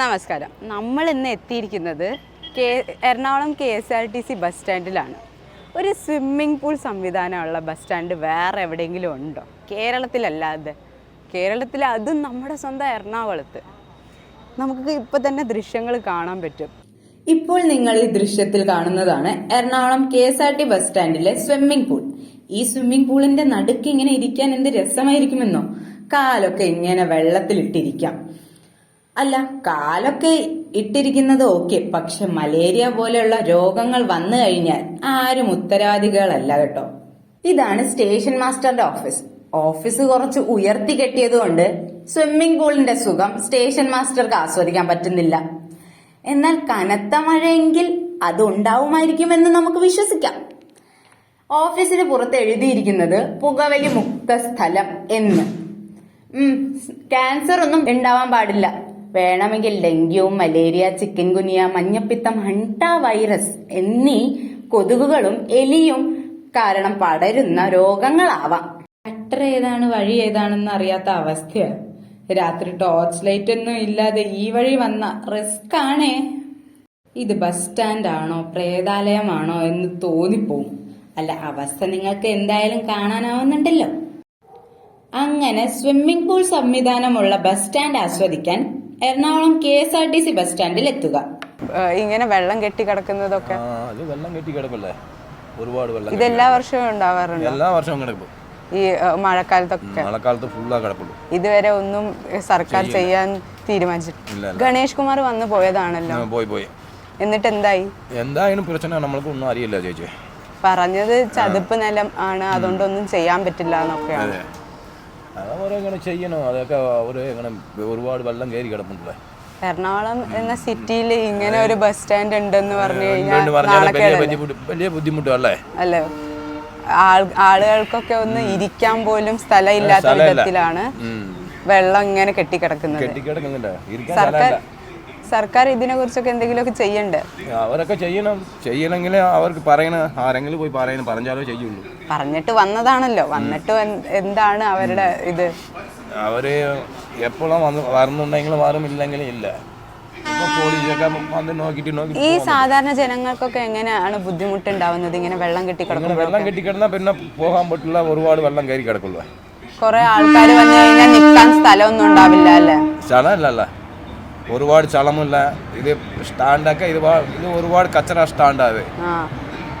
നമസ്കാരം. നമ്മൾ ഇന്ന് എത്തിയിരിക്കുന്നത് K Ernakulam K S R T C bus സ്റ്റാൻഡിലാണ്. ഒരു സ്വിമ്മിംഗ് പൂൾ സംവിധാനമുള്ള ബസ് സ്റ്റാൻഡ് വേറെ എവിടെയെങ്കിലും ഉണ്ടോ? കേരളത്തിലല്ലാതെ കേരളത്തിൽ അതും നമ്മുടെ സ്വന്തം എറണാകുളത്ത്. നമുക്ക് ഇപ്പോൾ തന്നെ ദൃശ്യങ്ങൾ കാണാൻ പറ്റും. ഇപ്പോൾ നിങ്ങൾ ഈ ദൃശ്യത്തിൽ കാണുന്നതാണ് Ernakulam K S R T bus സ്റ്റാൻഡിലെ swimming pool ഈ സ്വിമ്മിംഗ് പൂളിന്റെ നടുക്ക് ഇങ്ങനെ ഇരിക്കാൻ എന്ത് രസമായിരിക്കുമെന്നോ? കാലൊക്കെ ഇങ്ങനെ വെള്ളത്തിലിട്ടിരിക്കാം. അല്ല കാലൊക്കെ ഇട്ടിരിക്കുന്നത് ഓക്കെ. പക്ഷെ മലേറിയ പോലെയുള്ള രോഗങ്ങൾ വന്നു കഴിഞ്ഞാൽ ആരും ഉത്തരവാദികളല്ല കേട്ടോ. ഇതാണ് സ്റ്റേഷൻ മാസ്റ്ററുടെ ഓഫീസ്. ഓഫീസ് കുറച്ച് ഉയർത്തി കെട്ടിയതുകൊണ്ട് സ്വിമ്മിംഗ് പൂളിന്റെ സുഖം സ്റ്റേഷൻ മാസ്റ്റർക്ക് ആസ്വദിക്കാൻ പറ്റുന്നില്ല. എന്നാൽ കനത്ത മഴയെങ്കിൽ അത് ഉണ്ടാവുമായിരിക്കുമെന്ന് നമുക്ക് വിശ്വസിക്കാം. ഓഫീസിന് പുറത്ത് എഴുതിയിരിക്കുന്നത് പുകവലി മുക്ത സ്ഥലം എന്ന്. ക്യാൻസർ ഒന്നും ഉണ്ടാവാൻ പാടില്ല. വേണമെങ്കിൽ ഡെങ്കു മലേറിയ ചിക്കൻ ഗുനിയ മഞ്ഞപ്പിത്തം ഹണ്ട വൈറസ് എന്നീ കൊതുകുകളും എലിയും കാരണം പടരുന്ന രോഗങ്ങളാവാം. കട്ടർ ഏതാണ് വഴി ഏതാണെന്ന് അറിയാത്ത അവസ്ഥയാണ് രാത്രി ടോർച്ച് ലൈറ്റ് ഒന്നും ഇല്ലാതെ ഈ വഴി വന്ന റിസ്ക് ആണേ. ഇത് ബസ് സ്റ്റാൻഡ് ആണോ പ്രേതാലയമാണോ എന്ന് തോന്നിപ്പോവും. അല്ല അവസ്ഥ നിങ്ങൾക്ക് എന്തായാലും കാണാനാവുന്നുണ്ടല്ലോ. അങ്ങനെ സ്വിമ്മിംഗ് പൂൾ സംവിധാനമുള്ള ബസ് സ്റ്റാൻഡ് ആസ്വദിക്കാൻ Ernakulam K S R T C bus സ്റ്റാൻഡിൽ എത്തുക. ഇങ്ങനെ വെള്ളം കെട്ടി കിടക്കുന്നതൊക്കെ? ആ അത് വെള്ളം കെട്ടി കിടക്കല്ലേ ഒരുപാട് വെള്ളം ഇത് എല്ലാ വർഷവും ഉണ്ടാവാറുണ്ട്? എല്ലാ വർഷവും കിടക്കും. ഈ മഴക്കാലത്തൊക്കെ? മഴക്കാലത്ത് ഫുള്ളാ കിടക്കുള്ളൂ ഇതുവരെ ഒന്നും സർക്കാർ ചെയ്യാൻ തീരുമാനിച്ചിട്ടില്ല. ഗണേഷ് കുമാർ വന്നു പോയതാണല്ലോ. പോയി പോയി. എന്നിട്ട് എന്തായി എന്തായാലും പ്രശ്നം നമ്മൾക്ക് ഒന്നും അറിയില്ല ചേച്ചി. പറഞ്ഞത് ചതുപ്പ് നിലം ആണ് അതുകൊണ്ടൊന്നും ചെയ്യാൻ പറ്റില്ല എന്നൊക്കെയാണ്. അതെ ചെയ്യണോ? അതൊക്കെ അവർ എങ്ങനെ ഒരുപാട് വെള്ളം കയറി കിടപ്പുണ്ടല്ലേ? എറണാകുളം എന്ന സിറ്റിയിൽ ഇങ്ങനെ ഒരു ബസ് സ്റ്റാൻഡ് ഉണ്ടെന്ന് പറഞ്ഞു കഴിഞ്ഞാൽ വലിയ ബുദ്ധിമുട്ടല്ലേ അല്ലേ? ആളുകൾക്കൊക്കെ ഒന്ന് ഇരിക്കാൻ പോലും സ്ഥലമില്ലാത്ത വിധത്തിലാണ് വെള്ളം ഇങ്ങനെ കെട്ടിക്കിടക്കുന്നത്. സർക്കാർ സർക്കാർ ഇതിനെക്കുറിച്ചൊക്കെ എന്തെങ്കിലുമൊക്കെ ചെയ്യണ്ടേ? അവരൊക്കെ ചെയ്യണം. ചെയ്യണമെങ്കിൽ അവർക്ക് പറയണ ആരെങ്കിലും പോയി പറയണം പറഞ്ഞാലോ ചെയ്യുള്ളൂ. പറഞ്ഞിട്ട് വന്നതാണല്ലോ. വന്നിട്ട് എന്താണ് അവരുടെ ഇത്? അവർ എപ്പോഴും വന്ന് വരുന്നുണ്ടെങ്കിൽ വരും ഇല്ലെങ്കിലും ഇല്ല ഈ സാധാരണ ജനങ്ങൾക്കൊക്കെ എങ്ങനെയാണ് ബുദ്ധിമുട്ട് ഉണ്ടാവുന്നത് ഇങ്ങനെ വെള്ളം കെട്ടി കിടക്കുന്നത് വെള്ളം കെട്ടിക്കിടന്നാൽ പിന്നെ പോകാൻ പറ്റില്ല ഒരുപാട് വെള്ളം കയറി കിടക്കുള്ളൂ. കുറെ ആൾക്കാർ വന്നു കഴിഞ്ഞാൽ നിൽക്കാൻ സ്ഥലമൊന്നും ഉണ്ടാവില്ല അല്ലേ? ചളമല്ല ഒരുപാട് ചളമില്ല ഇത് സ്റ്റാൻഡൊക്കെ ഇത് ഒരുപാട് കച്ചറ സ്റ്റാൻഡാത് ആ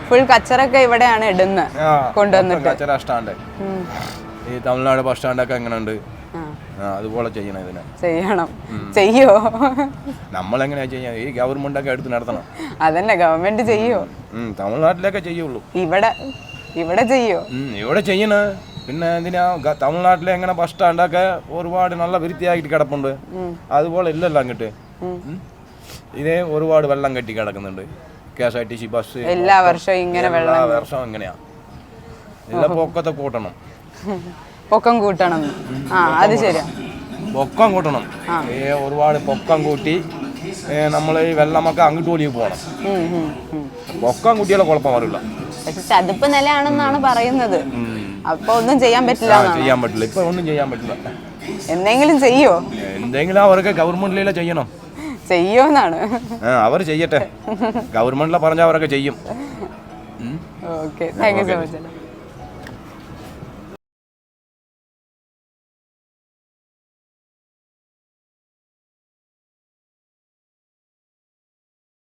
ഫുൾ കച്ചറൊക്കെ ഇവിടെയാണ് ഇടുന്നത് കൊണ്ടുവന്നിട്ട്. കച്ചറ സ്റ്റാൻഡ്. ഈ തമിഴ്നാട് ബസ് സ്റ്റാൻഡൊക്കെ എങ്ങനെ ഉണ്ട് ആ, ആ അതുപോലെ ചെയ്യണം ഇതിനെ. ചെയ്യണം. ചെയ്യോ? നമ്മളെങ്ങനെയാ ചെയ്യാ? ഈ ഗവൺമെന്റ് ഒക്കെ എടുത്ത് നടത്തണം. അതന്നെ ഗവൺമെന്റ് ചെയ്യോ? തമിഴ്നാട്ടിലൊക്കെ ചെയ്യുള്ളൂ. ഇവിടെ ഇവിടെ ചെയ്യോ? ഇവിടെ ചെയ്യണ. പിന്നെ എന്തിനാ? തമിഴ്നാട്ടിലെ എങ്ങനെ ബസ് സ്റ്റാൻഡൊക്കെ ഒരുപാട് നല്ല വൃത്തിയായിട്ട് കിടപ്പുണ്ട്. അതുപോലെ ഇല്ലല്ലോ അങ്ങോട്ട്. ഇതേ ഒരുപാട് വെള്ളം കെട്ടി കിടക്കുന്നുണ്ട്. K S R T C bus എല്ലാ വർഷവും ഇങ്ങനെ. എല്ലാ വർഷവും ഇങ്ങനെയാ. എല്ലാ പൊക്കത്തെ കൂട്ടണം. പൊക്കം കൂട്ടണം. ആ അത് ശരിയാ. പൊക്കം കൂട്ടണം. ഒരുപാട് പൊക്കം കൂട്ടി നമ്മൾ ഈ വെള്ളമൊക്കെ അങ്ങോട്ട് ഒലിയും പോകണം. പൊക്കം കൂട്ടിയാലും കുഴപ്പം വരില്ല. പക്ഷെ ചതുപ്പ് നിലയാണെന്നാണ് പറയുന്നത്. അപ്പൊ ഒന്നും ചെയ്യാൻ പറ്റില്ല ചെയ്യാൻ പറ്റില്ല. ഇപ്പൊ ഒന്നും ചെയ്യാൻ പറ്റില്ല. എന്തെങ്കിലും ചെയ്യോ? എന്തെങ്കിലും അവർക്ക് ഗവൺമെന്റിലെ ചെയ്യണം. ചെയ്യോന്നാണ് എന്നാണ് അവർ ചെയ്യട്ടെ. ഗവൺമെന്റിലെ പറഞ്ഞ അവരൊക്കെ ചെയ്യും. Okay thank you so much